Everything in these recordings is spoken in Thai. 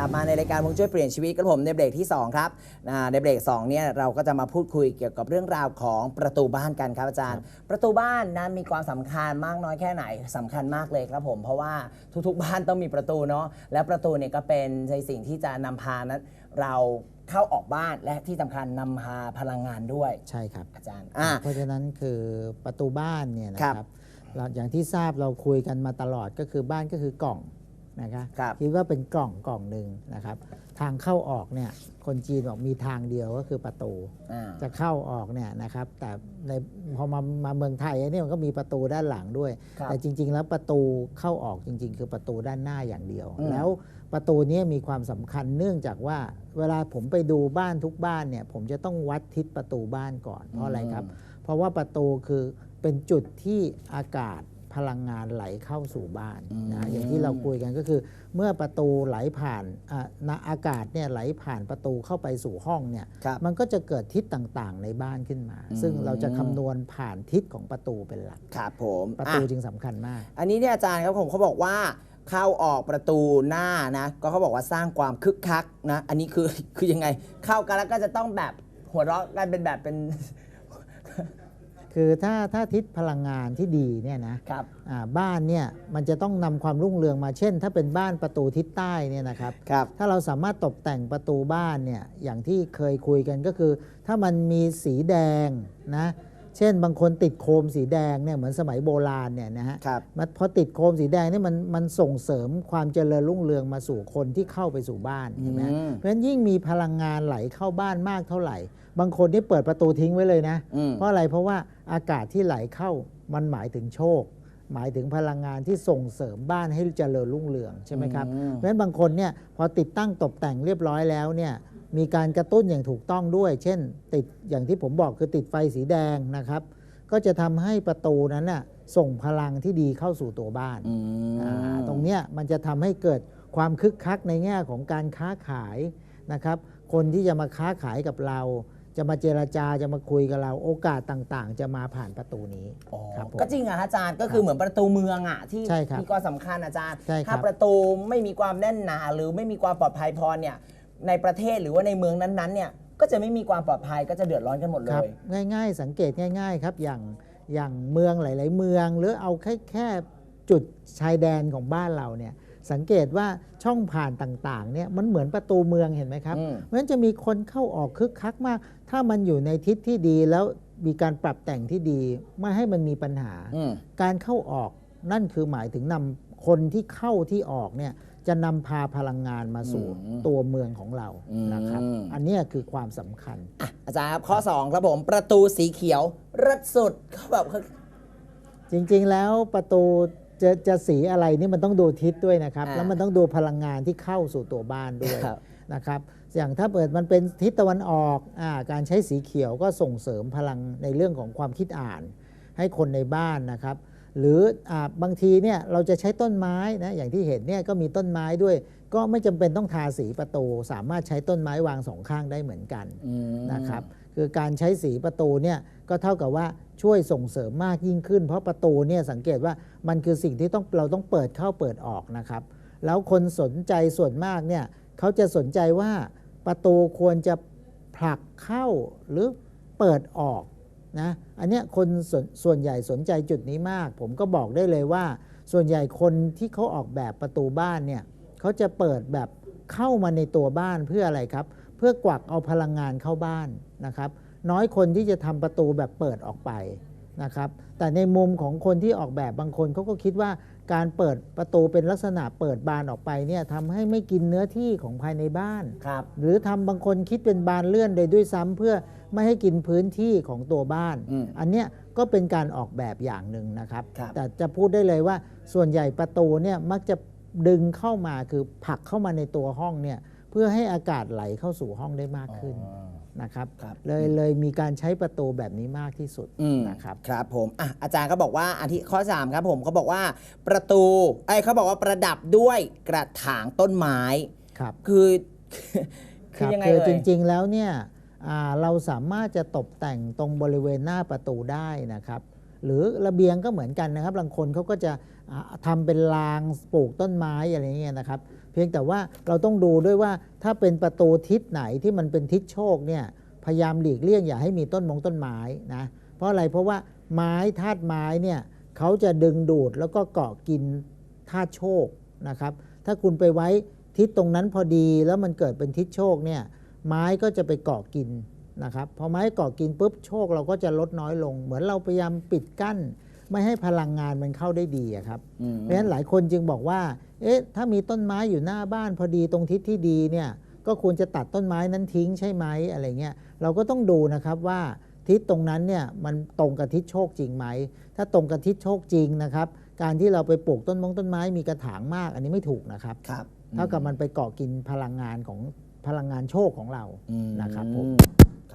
ลับมาในรายการวงช่วยเปลี่ยนชีวิตกับผมในเบรกที่ 2 ครับอ่าในเบรก2เนี่ยเราก็จะมาพูดคุยเกี่ยวกับเรื่องราวของประตูบ้านกันครับอาจารย์ ประตูบ้านนะมีความสำคัญมากน้อยแค่ไหนสำคัญมากเลยครับผม เพราะว่าทุกๆบ้านต้องมีประตูเนาะและประตูเนี่ยก็เป็นในสิ่งที่จะนำพานั้นเราเข้าออกบ้านและที่สำคัญนำพาพลังงานด้วยใช่ครับอาจารย์อ่าเพราะฉะนั้นคือประตูบ้านเนี่ยนะคครัรับบเราอย่างที่ทราบเราคุยกันมาตลอดก็คือบ้านก็คือกล่อง นะคะครับคิดว่าเป็นกล่องกล่องหนึ่งนะครับ ทางเข้าออกเนี่ยคนจีนบอกมีทางเดียวก็คือประตูอ่าจะเข้าออกเนี่ยนะครับ แต่ในพอมามาเมืองไทยเนี่ยมันก็มีประตูด้านหลังด้วยครับแต่จริง ๆ แล้วประตูเข้าออกจริง ๆ คือประตูด้านหน้าอย่างเดียวอืมแล้วประตูเนี้มีความสำคัญเนื่องจากว่าเวลาผมไปดูบ้านทุกบ้านเนี่ย ผมจะต้องวัดทิศประตูบ้านก่อนเพราะอะไรครับ เพราะว่าประตูคือเป็นจุดที่อากาศ พลังงานไหลเข้าสู่บ้านอืมนะอย่างที่เราคุยกันก็คือ เมื่อประตูไหลผ่านอะนะอากาศเนี่ยไหลผ่านประตูเข้าไปสู่ห้องเนี่ยครับมันก็จะเกิดทิศต่างๆ ในบ้านขึ้นมาอืมซึ่งเราจะคำนวณผ่านทิศของประตูเป็นหลักครับผมประอ่ตูจึงสำคัญมาก อันนี้เนี่ยอาจารย์ครับผมเขาบอกว่าเข้าออกประตูหน้านะ ก็เขาบอกว่าสร้างความคึกคักนะ อันนี้คือคือยังไง เข้ากันแล้วก็จะต้องแบบหัวเราะกันเป็นแบบเป็น คือถ้าถ้าทิศพลังงานที่ดีเนี่ยนะครับอ่าบ้านเนี่ยมันจะต้องนำความรุ่งเรืองมาเช่น ถ้าเป็นบ้านประตูทิศใต้เนี่ยนะครับครับ ถ้าเราสามารถตกแต่งประตูบ้านเนี่ยอย่างที่เคยคุยกันก็คือ ถ้ามันมีสีแดงนะ เช่นบางคนติดโคมสีแดงเนี่ยเหมือนสมัยโบราณเนี่ยนะฮะครับ มันพอติดโคมสีแดงเนี่ยมันมันส่งเสริมความเจริญรุ่งเรืองมาสู่คนที่เข้าไปสู่บ้านใช่ไหมอืม เพราะฉะนั้นยิ่งมีพลังงานไหลเข้าบ้านมากเท่าไหร่ บางคนที่เปิดประตูทิ้งไว้เลยนะ อืม เพราะอะไรเพราะว่าอากาศที่ไหลเข้ามันหมายถึงโชค หมายถึงพลังงานที่ส่งเสริมบ้านให้เจริญรุ่งเรืองใช่ไหมครับอืม เพราะฉะนั้นบางคนเนี่ยพอติดตั้งตกแต่งเรียบร้อยแล้วเนี่ย มีการกระตุ้นอย่างถูกต้องด้วย เช่น ติดอย่างที่ผมบอกคือติดไฟสีแดงนะครับ ก็จะทำให้ประตูนั้นน่ะส่งพลังที่ดีเข้าสู่ตัวบ้านอืมอ่าตรงเนี้ยมันจะทำให้เกิดความคึกคักในแง่ของการค้าขายนะครับ คนที่จะมาค้าขายกับเรา จะมาเจรจาจะมาคุยกับเราโอกาสต่างๆ จะมาผ่านประตูนี้อ๋อครับผม ก็จริงอะอาจารย์ก็คือเหมือนประตูเมืองอะที่ใช่ครับมีความสำคัญอาจารย์ ใช่ครับ ถ้าประตูไม่มีความแน่นหนาหรือไม่มีความปลอดภัยพอเนี่ย ในประเทศหรือว่าในเมืองนั้นๆเนี่ยก็จะไม่มีความปลอดภัยก็จะเดือดร้อนกันหมดเลครับย ง่ายๆ สังเกตง่าย ๆ ครับ อย่างอย่างเมืองหลาย ๆ เมือง หรือเอาแค่แค่จุดชายแดนของบ้านเราเนี่ยสังเกตว่าช่องผ่านต่างๆเนี่ยมันเหมือนประตูเมืองเห็นไหมครับอืม เพราะฉะนั้นจะมีคนเข้าออกคึกคักมาก ถ้ามันอยู่ในทิศที่ดีแล้วมีการปรับแต่งที่ดีไม่ให้มันมีปัญหา อืม การเข้าออกนั่นคือหมายถึงนำคนที่เข้าที่ออกเนี่ย จะนำพาพลังงานมาสู่อืมตัวเมืองของเราอืมนะครับ อันเนี้ยคือความสำคัญอะอาจารย์ครับข้อ 2 ครับผมประตูสีเขียวรัดสุดเขาแบบจริงๆแล้วประตูจะจะสีอะไรนี่มันต้องดูทิศด้วยนะครับอ่าแล้วมันต้องดูพลังงานที่เข้าสู่ตัวบ้านด้วยครับนะครับอย่างถ้าเปิดมันเป็นทิศตะวันออกอาการใช้สีเขียวก็ส่งเสริมพลังในเรื่องของความคิดอ่าน ให้คนในบ้านนะครับ หรืออาบางทีเนี่ยเราจะใช้ต้นไม้นะอย่างที่เห็นเนี่ยก็มีต้นไม้ด้วย ก็ไม่จำเป็นต้องทาสีประตู สามารถใช้ต้นไม้วางสองข้างได้เหมือนกันอืมนะครับคือการใช้สีประตูเนี่ยก็เท่ากับว่าช่วยส่งเสริมมากยิ่งขึ้น เพราะประตูเนี่ยสังเกตว่ามันคือสิ่งที่ต้องเราต้องเปิดเข้าเปิดออกนะครับ แล้วคนสนใจส่วนมากเนี่ยเขาจะสนใจว่าประตูควรจะผลักเข้าหรือเปิดออก นะ อันเนี้ยคนสส่วนใหญ่สนใจจุดนี้มาก ผมก็บอกได้เลยว่า ส่วนใหญ่คนที่เขาออกแบบประตูบ้านเนี่ยเขาจะเปิดแบบเข้ามาในตัวบ้านเพื่ออะไรครับ เพื่อกวักเอาพลังงานเข้าบ้านนะครับ น้อยคนที่จะทำประตูแบบเปิดออกไป นะครับ แต่ในมุมของคนที่ออกแบบบางคนเขาก็คิดว่าการเปิดประตูเป็นลักษณะเปิดบานออกไปเนี่ยทำให้ไม่กินเนื้อที่ของภายในบ้าน ครับ หรือทำบางคนคิดเป็นบานเลื่อนเลยด้วยซ้ำเพื่อไม่ให้กินพื้นที่ของตัวบ้าน อืมอันเนี้ยก็เป็นการออกแบบอย่างหนึ่งนะครับ ครับ แต่จะพูดได้เลยว่าส่วนใหญ่ประตูเนี่ยมักจะดึงเข้ามาคือผลักเข้ามาในตัวห้องเนี่ยเพื่อให้อากาศไหลเข้าสู่ห้องได้มากขึ้น อ๋อ นะครับครับเลยเลยมีการใช้ประตูแบบนี้มากที่สุดอืมนะครับครับผมอะอาจารย์ก็บอกว่าอันที่ข้อ 3 ครับผมเขาบอกว่าประตูไอ้ยเขาบอกว่าประดับด้วยกระถางต้นไม้ครับคือคือรับยังไงคือเอ่จยริง ๆ แล้วเนี่ยอ่าเราสามารถจะตกแต่งตรงบริเวณหน้าประตูได้นะครับ หรือระเบียงก็เหมือนกันนะครับบางคนเขาก็จะอ่าทำเป็นรางปลูกต้นไม้อะไรเงี้ยนะครับ เพียงแต่ว่าเราต้องดูด้วยว่าถ้าเป็นประตูทิศไหนที่มันเป็นทิศโชคเนี่ยพยายามหลีกเลี่ยงอย่าให้มีต้นมงต้นไม้นะเพราะอะไรเพราะว่าไม้ธาตุไม้เนี่ยเขาจะดึงดูดแล้วก็เกาะกินธาตุโชคนะครับ ถ้าคุณไปไว้ทิศตรงนั้นพอดีแล้วมันเกิดเป็นทิศโชคเนี่ยไม้ก็จะไปเกาะกิน นะครับพอไม้เกาะกินปุ๊บโชคเราก็จะลดน้อยลง เหมือนเราพยายามปิดกั้น ไม่ให้พลังงานมันเข้าได้ดีอะครับอืมเพราะฉะนั้นหลายคนจึงบอกว่า เอ๊ะถ้ามีต้นไม้อยู่หน้าบ้านพอดีตรงทิศที่ดีเนี่ยก็ควรจะตัดต้นไม้นั้นทิ้งใช่ไหมอะไรเงี้ยเราก็ต้องดูนะครับว่าทิศตรงนั้นเนี่ยมันตรงกับทิศโชคจริงไหม ถ้าตรงกับทิศโชคจริงนะครับ การที่เราไปปลูกต้นมงต้นไม้มีกระถางมาก อันนี้ไม่ถูกนะครับครับเท่ากับมันไปเกาะกินพลังงานของพลังงานโชคของเราอืมนะครับผม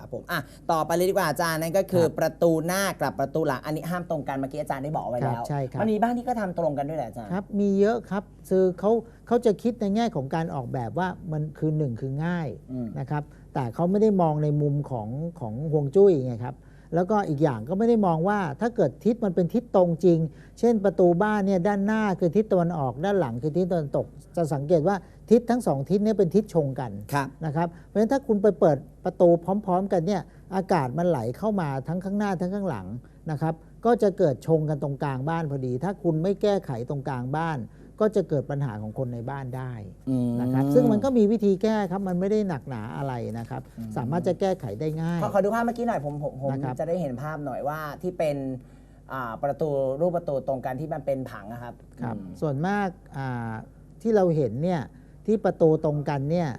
ครับผมอะต่อไปเลยดีกว่าอาจารย์นั่นก็คือครับประตูหน้ากับประตูหลังอันนี้ห้ามตรงกันเมื่อกี้อาจารย์ได้บอกไว้ครับแล้วใช่ครับ มันมีบ้านที่ก็ทำตรงกันด้วยแหละอาจารย์ ครับมีเยอะครับคือเขาเขาจะคิดในแง่ของการออกแบบว่ามันคือหนึ่งคือง่ายอืม นะครับ แต่เขาไม่ได้มองในมุมของของห่วงจุ้ยไงครับ แล้วก็อีกอย่างก็ไม่ได้มองว่าถ้าเกิดทิศมันเป็นทิศตรงจริง เช่นประตูบ้านเนี่ยด้านหน้าคือทิศตะวันออกด้านหลังคือทิศตะวันตก จะสังเกตว่า ทิศทั้งสองทิศเนี้เป็นทิศชงกันครับนะครับเพราะฉะนั้นถ้าคุณไปเปิดประตูพร้อม ๆ กันเนี่ยอากาศมันไหลเข้ามาทั้งข้างหน้าทั้งข้างหลังนะครับก็จะเกิดชงกันตรงกลางบ้านพอดี ถ้าคุณไม่แก้ไขตรงกลางบ้าน ก็จะเกิดปัญหาของคนในบ้านได้อืมนะครับซึ่งมันก็มีวิธีแก้ครับมันไม่ได้หนักหนาอะไรนะครับอืมสามารถจะแก้ไขได้ง่ายขอขอดูภาพเมื่อกี้หน่อยผมผมผมนะครับจะได้เห็นภาพหน่อยว่าที่เป็นอ่าประตูรูปประตูตรงกันที่มันเป็นผังอะครับครับอืมส่วนมากอ่าที่เราเห็นเนี่ย ที่ประตูตรงกันเนี่ย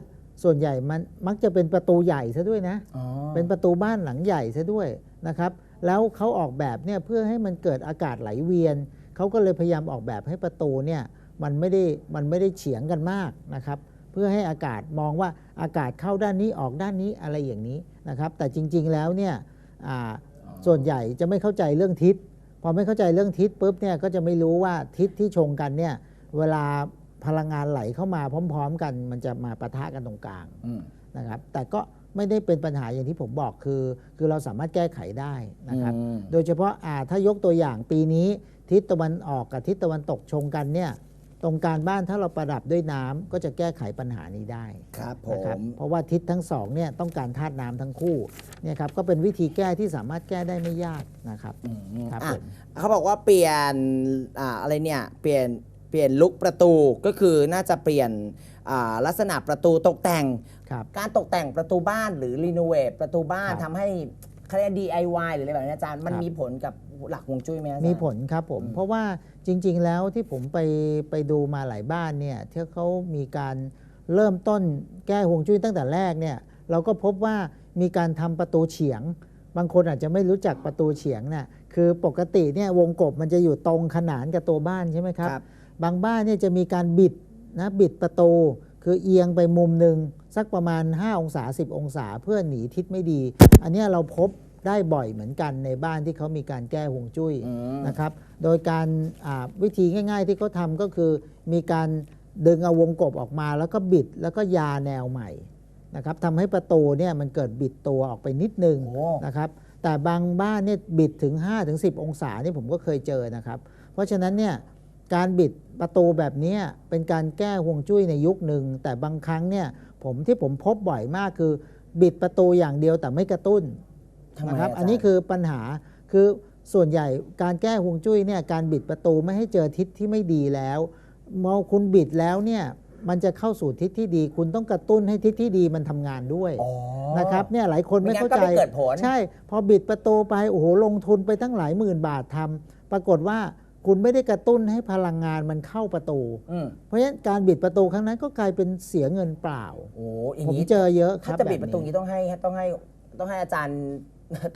ส่วนใหญ่มันมักจะเป็นประตูใหญ่ซะด้วยนะอ๋อเป็นประตูบ้านหลังใหญ่ซะด้วยนะครับ แล้วเขาออกแบบเนี่ยเพื่อให้มันเกิดอากาศไหลเวียนเขาก็เลยพยายามออกแบบให้ประตูเนี่ยมันไม่ได้มันไม่ได้เฉียงกันมากนะครับ เพื่อให้อากาศมองว่าอากาศเข้าด้านนี้ออกด้านนี้อะไรอย่างนี้นะครับ แต่จริง ๆแล้วเนี่ยอ่าส่วนใหญ่จะไม่เข้าใจเรื่องทิศพอไม่เข้าใจเรื่องทิศปุ๊บเนี่ยก็จะไม่รู้ว่าทิศที่ชงกันเนี่ยเวลา พลังงานไหลเข้ามาพร้อม ๆ กัน มันจะมาปะทะกันตรงกลางอืมนะครับ แต่ก็ไม่ได้เป็นปัญหาอย่างที่ผมบอกคือ คือเราสามารถแก้ไขได้นะครับอืมโดยเฉพาะอ่าถ้ายกตัวอย่างปีนี้ทิศตะวันออกกับทิศตะวันตกชงกันเนี่ยตรงการบ้านถ้าเราประดับด้วยน้ำก็จะแก้ไขปัญหานี้ได้ครับผนะครับมเพราะว่าทิศทั้งสองเนี่ยต้องการธาตุน้ำทั้งคู่เนี่ยครับก็เป็นวิธีแก้ที่สามารถแก้ได้ไม่ยากนะครับอืมครับอะผมเขาบอกว่าเปลี่ยนอ่าอะไรเนี่ยเปลี่ยน เปลี่ยนลุกประตูก็คือน่าจะเปลี่ยนอ่าลักษณะประตูตกแต่ง ครับ การตกแต่งประตูบ้านหรือรีโนเวทประตูบ้านครับทำให้เขาเรียก DIY หรืออะไรแบบนี้อาจารย์มันครับ มีผลกับหลักฮวงจุ้ยไหมอาจารย์ มีผลครับผม อืม เพราะว่าจริง ๆ แล้วที่ผมไปไปดูมาหลายบ้านเนี่ยที่เขามีการเริ่มต้นแก้ห่วงจุ้ยตั้งแต่แรกเนี่ยเราก็พบว่ามีการทำประตูเฉียง บางคนอาจจะไม่รู้จักประตูเฉียงน่ะคือปกติเนี่ยวงกบมันจะอยู่ตรงขนานกับตัวบ้านใช่ไหมครับ ครับ บางบ้านเนี่ยจะมีการบิดนะบิดประตู คือเอียงไปมุมหนึ่งสักประมาณ 5 องศา 10 องศาเพื่อหนีทิศไม่ดี อันเนี้ยเราพบได้บ่อยเหมือนกันในบ้านที่เขามีการแก้ห่วงจุ้ยอืมนะครับ โดยการอ่าวิธีง่าย ๆ ที่เขาทำก็คือมีการดึงเอาวงกบออกมาแล้วก็บิดแล้วก็ยาแนวใหม่นะครับทำให้ประตูเนี่ยมันเกิดบิดตัวออกไปนิดนึงโอ้นะครับ แต่บางบ้านเนี่ยบิดถึง 5-10 องศานี่ผมก็เคยเจอนะครับ เพราะฉะนั้นเนี่ย การบิดประตูแบบเนี้ยเป็นการแก้ห่วงจุ้ยในยุคหนึ่ง แต่บางครั้งเนี่ยผมที่ผมพบบ่อยมากคือ บิดประตูอย่างเดียวแต่ไม่กระตุ้นทำไมนะครับอาจารย์อันนี้คือปัญหาคือส่วนใหญ่การแก้ห่วงจุ้ยเนี่ยการบิดประตูไม่ให้เจอทิศที่ไม่ดีแล้วเมื่อคุณบิดแล้วเนี่ยมันจะเข้าสู่ทิศที่ดี คุณต้องกระตุ้นให้ทิศที่ดีมันทำงานด้วยอ๋อนะครับเนี่ยหลายคนไม่ไม่งั้นเข้าใจก็ไม่เกิดผลใช่ พอบิดประตูไปโอ้โหลงทุนไปตั้งหลายหมื่นบาททำปรากฏว่า คุณไม่ได้กระตุ้นให้พลังงานมันเข้าประตู อืมเพราะฉะนั้นการบิดประตูครั้งนั้นก็กลายเป็นเสียเงินเปล่า โอ้อย่างผมนี้เจอเยอะคถ้ารับจะบิดประตูแนี้นี้ต้องให้ต้องให้ต้องให้อาจารย์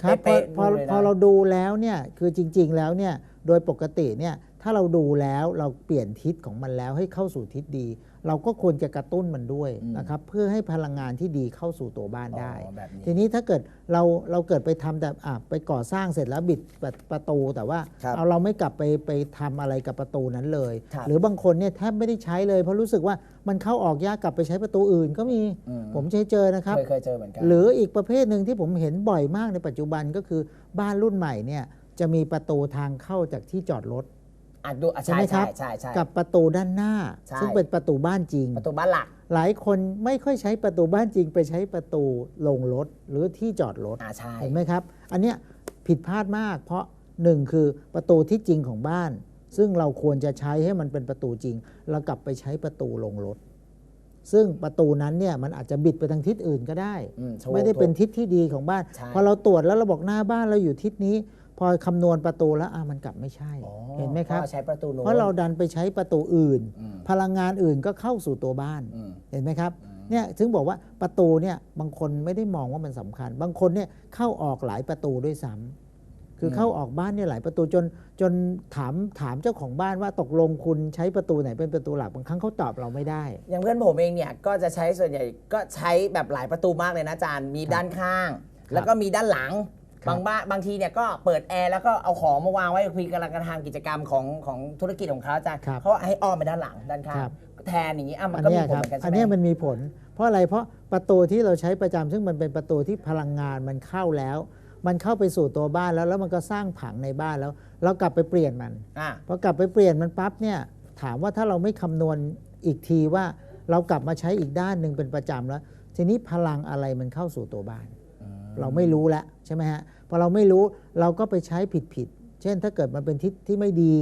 ครับพอเป๊ะๆพอดูเลยนะพอเราดูแล้วเนี่ยคือจริง ๆ แล้วเนี่ยโดยปกติเนี่ย ถ้าเราดูแล้วเราเปลี่ยนทิศของมันแล้วให้เข้าสู่ทิศดี เราก็ควรจะกระตุ้นมันด้วยอืมนะครับเพื่อให้พลังงานที่ดีเข้าสู่ตัวบ้านได้อ๋อแบบนี้ทีนี้ถ้าเกิดเราเราเกิดไปทำแต่อะไปก่อสร้างเสร็จแล้วบิดประประตูแต่ว่าครับเอาเราไม่กลับไปไปทำอะไรกับประตูนั้นเลยครับหรือบางคนเนี่ยแทบไม่ได้ใช้เลยเพราะรู้สึกว่ามันเข้าออกยากกลับไปใช้ประตูอื่นก็มีอืมผมเคยเจอนะครับเคยเคยเจอเหมือนกันหรืออีกประเภทหนึ่งที่ผมเห็นบ่อยมากในปัจจุบันก็คือบ้านรุ่นใหม่เนี่ยจะมีประตูทางเข้าจากที่จอดรถ อะดูอะใช่ใช่ไหมครัใช่บ ใช่ใช่ กับประตูด้านหน้า ใช่ ซึ่งเป็นประตูบ้านจริง ประตูบ้านหลักหลายคนไม่ค่อยใช้ประตูบ้านจริง ไปใช้ประตูลงรถหรือที่จอดรถ อ่าใช่เห็นไหมครับ อันเนี้ยผิดพลาดมาก เพราะหนึ่งคือประตูที่จริงของบ้าน ซึ่งเราควรจะใช้ให้มันเป็นประตูจริง เรากลับไปใช้ประตูลงรถ ซึ่งประตูนั้นเนี่ยมันอาจจะบิดไปทางทิศอื่นก็ได้ อืมถูกไม่ได้เป็นถูก ทิศที่ดีของบ้าน ใช่ พอเราตรวจแล้วเราบอกหน้าบ้านเราอยู่ทิศนี้ พอคำนวณประตูแล้วอะมันกลับไม่ใช่อ๋อเห็นไหมครับพาะาใช้ประตูนู้นเพราะเราดันไปใช้ประตูอื่นอืมพลังงานอื่นก็เข้าสู่ตัวบ้านอืมเห็นไหมครับเนี่ยถึงบอกว่าประตูเนี่ยบางคนไม่ได้มองว่ามันสำคัญ บางคนเนี่ยเข้าออกหลายประตูด้วยซ้ำคือมเข้าออกบ้านเนี่ยหลายประตูจนจนถามถามเจ้าของบ้านว่าตกลงคุณใช้ประตูไหนเป็นประตูหลักบางครั้งเขาตอบเราไม่ได้ อย่างเพื่อนผมเองเนี่ยก็จะใช้ส่วนใหญ่ก็ใช้แบบหลายประตูมากเลยนะอาจารย์มีด้านข้าง แล้วก็มีด้านหลังครั บบางบ้านบางทีเนี่ยก็เปิดแอร์แล้วก็เอาของมาวางไว้คุยกำลังกระทำกิจกรรมของของธุรกิจของเขาอาจารย์ครับเขาให้อ้อมไปด้านหลังด้านข้างครับแทนอย่างนี้อะมันอันก็เนี้มียผลครับเหมือนกันใช่อันไหมเนี้ยมันมีผล เพราะอะไรเพราะประตูที่เราใช้ประจำซึ่งมันเป็นประตูที่พลังงานมันเข้าแล้ว มันเข้าไปสู่ตัวบ้านแล้ว แล้วมันก็สร้างผังในบ้านแล้ว เรากลับไปเปลี่ยนมัน อะ พอกลับไปเปลี่ยนมันปั๊บเนี่ยถามว่าถ้าเราไม่คำนวณอีกทีว่าเรากลับมาใช้อีกด้านหนึ่งเป็นประจำแล้ว ทีนี้พลังอะไรมันเข้าสู่ตัวบ้าน เราไม่รู้แล้วใช่ไหมฮะพอเราไม่รู้เราก็ไปใช้ผิดผิด เช่นถ้าเกิดมันเป็นทิศที่ไม่ดี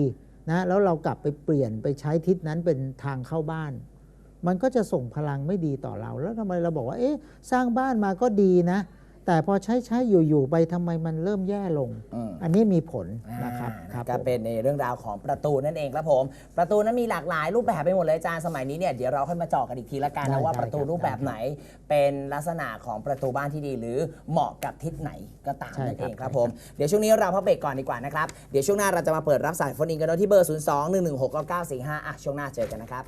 นะแล้วเรากลับไปเปลี่ยนไปใช้ทิศนั้นเป็นทางเข้าบ้าน มันก็จะส่งพลังไม่ดีต่อเรา แล้วทำไมเราบอกว่าเอ๊ะสร้างบ้านมาก็ดีนะ แต่พอใช้ใช้อยู่ๆไปทำไมมันเริ่มแย่ลง อืม อันนี้มีผลนะครับอ่าครับก็ผมเป็นในเรื่องราวของประตูนั่นเองครับผม ประตูนั้นมีหลากหลายรูปแบบไปหมดเลยอาจารย์สมัยนี้เนี่ยเดี๋ยวเราค่อยมาเจาะกันอีกทีละกันได้นะว่าได้ประตูครับรูปแบบไหน เป็นลักษณะของประตูบ้านที่ดี หรือเหมาะกับทิศไหนก็ตามใช่นั่นเองคครัรับบผมเดี๋ยวช่วงนี้เราพักเบรกก่อนดีกว่านะครับเดี๋ยวช่วงหน้าเราจะมาเปิดรับสายโฟนอินกันโดยที่เบอร์ 0 2 1 1 6 9 9 4 5อะช่วงหน้าเจอกันนะครับ